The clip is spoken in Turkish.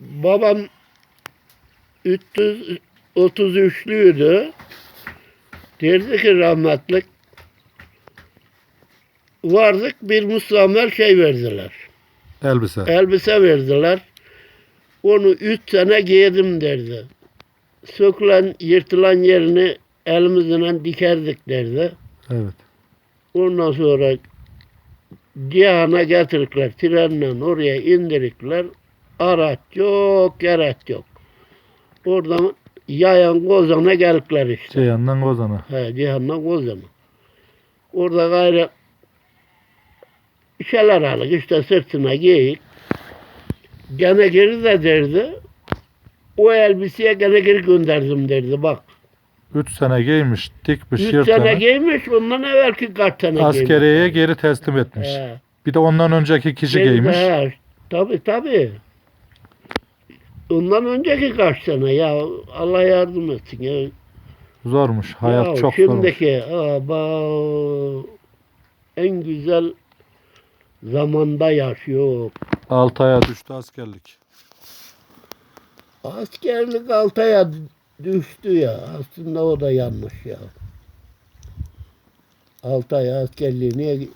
Babam 333'lüydü. Derdi ki rahmetlik vardık bir Müslümanlar şey verdiler. Elbise. Elbise verdiler. Onu üç sene giydim derdi. Sökülen, yırtılan yerini elimizle dikerdik derdi. Evet. Ondan sonra Cihan'a getirdiler. Trenle oraya indirikler. Araç yok, gereç yok. Oradan yayan Kozan'a geldikler işte. Ceyhan'dan Kozan'a. He, Cihan'dan Kozan'a. Orada gayrı şeyler aldık. işte sırtına giyik. Gene geri de derdi. O elbiseye gene geri gönderdim derdi. Bak. Üç sene giymiş, dikmiş, Üç yırtını. sene giymiş. Bundan evvelki kaç sene giymiş. Askeriyeye geri teslim etmiş. He. Bir de ondan önceki kişi de- giymiş. he, Tabii tabii. Ondan önceki kaç sene ya Allah yardım etsin ya. Zormuş. Hayat Ya çok zormuş. şimdiki aba, en güzel zamanda yaşıyor. Altı aya düştü askerlik. Askerlik altaya düştü ya. Aslında o da yanlış ya. Altı ay askerliği niye